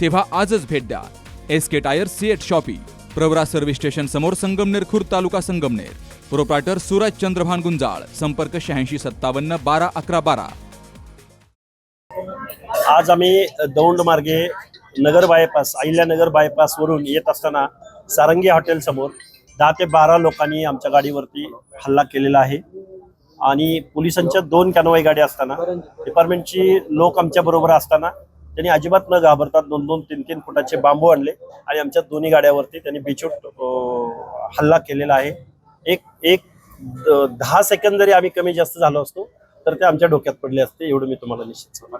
तेव्हा आजच भेट द्या. S K tyre Ceat shoppe Pravara service station समोर संगमनेर खुर्द तालुका संगमनेर. प्रोप्रायटर सूरज चंद्रभान गुंजाळ संपर्क शहाऐंशी सत्तावन्न बारा अकरा बारा. आज आम्ही दौंड मार्गे नगर बायपास अहिल्यानगर बायपास वरून येत असताना सारंगी हॉटेल समोर दहा ते बारा लोकांनी आमच्या गाडीवरती हल्ला केलेला आहे. आणि पोलिसांच्या दोन कॅनवाई गाड्या असताना डिपार्टमेंटची लोक आमच्या बरोबर असताना त्यांनी अजिबात न घाबरता दोन दोन तीन तीन फुटाचे बांबू आणले आणि आमच्या दोन्ही गाड्यावरती त्यांनी बिछूट अं, हल्ला केलेला आहे. एक एक दहा सेकंद जरी आम्ही कमी जास्त झालो असतो तर ते आमच्या डोक्यात पडले असते एवढं मी तुम्हाला निश्चित सांगतो.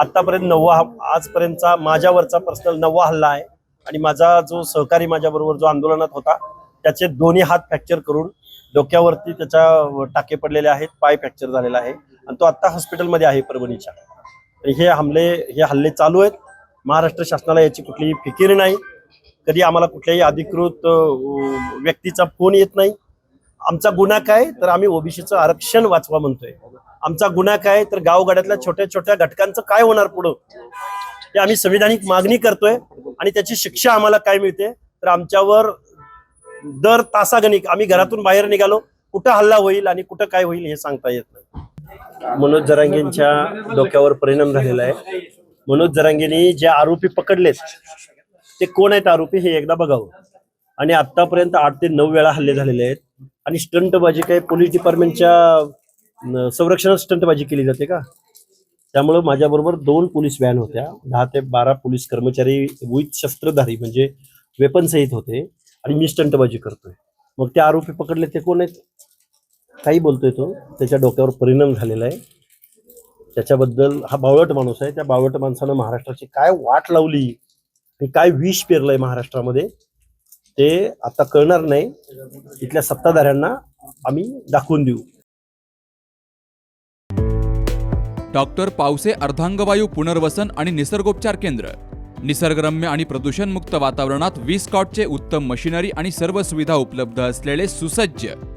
आतापर्यंत नववा आजपर्यंतचा माझ्यावरचा पर्सनल नववा हल्ला आहे आणि माझा जो सहकारी माझ्याबरोबर जो आंदोलनात होता त्याचे दोन्ही हात फ्रॅक्चर करून डोक्यावरती त्याच्या टाके पडलेले आहेत पाय फ्रॅक्चर झालेला आहे. आणि तो आता हॉस्पिटलमध्ये आहे परभणीच्या. हे हमले हे हल्ले चालू आहेत. महाराष्ट्र शासनाला याची कुठलीही फिकीर नाही. कधी आम्हाला कुठल्याही अधिकृत व्यक्तीचा फोन येत नाही. आमचा गुन्हा काय? तर आम्ही ओबीसीचं आरक्षण वाचवा म्हणतोय. आमचा गुन्हा काय? तर गावगाड्यातल्या छोट्या छोट्या घटकांचं काय होणार पुढं? हे आम्ही संविधानिक मागणी करतोय आणि त्याची शिक्षा आम्हाला काय मिळते? तर आमच्यावर दर तासागणिक आम्ही घरातून बाहेर निघालो. कुठं हल्ला होईल आणि कुठं काय होईल हे सांगता येत नाही. मनोज जरांगेंच्या डोक्यावर परिणाम झालेला आहे. मनोज जरांगेंनी जे आरोपी पकडलेत ते कोण आहेत आरोपी हे एकदा बघावं. आणि आतापर्यंत आठ ते नऊ वेळा हल्ले झालेले आहेत. आणि स्टंटबाजी काही पोलीस डिपार्टमेंटच्या संरक्षणात स्टंटबाजी केली जाते का? त्यामुळं माझ्याबरोबर दोन पोलीस व्हॅन होत्या. दहा ते बारा पोलीस कर्मचारी विथ शस्त्रधारी म्हणजे वेपन सहित होते. आणि मी स्टंटबाजी करतोय. मग ते आरोपी पकडले ते कोण आहेत? काही बोलतोय तो त्याच्या डोक्यावर परिणाम झालेला आहे. त्याच्याबद्दल हा बावळट माणूस आहे. त्या बावळट माणसानं महाराष्ट्राची काय वाट लावली हे काय विष पेरलंय महाराष्ट्रामध्ये ते आता कळणार नाही. इथल्या सत्ताधाऱ्यांना आम्ही दाखवून देऊ. डॉक्टर पावसे अर्धांगवायू पुनर्वसन आणि निसर्गोपचार केंद्र. निसर्गरम्य आणि प्रदूषणमुक्त वातावरणात वीस कॉटचे उत्तम मशिनरी आणि सर्व सुविधा उपलब्ध असलेले सुसज्ज.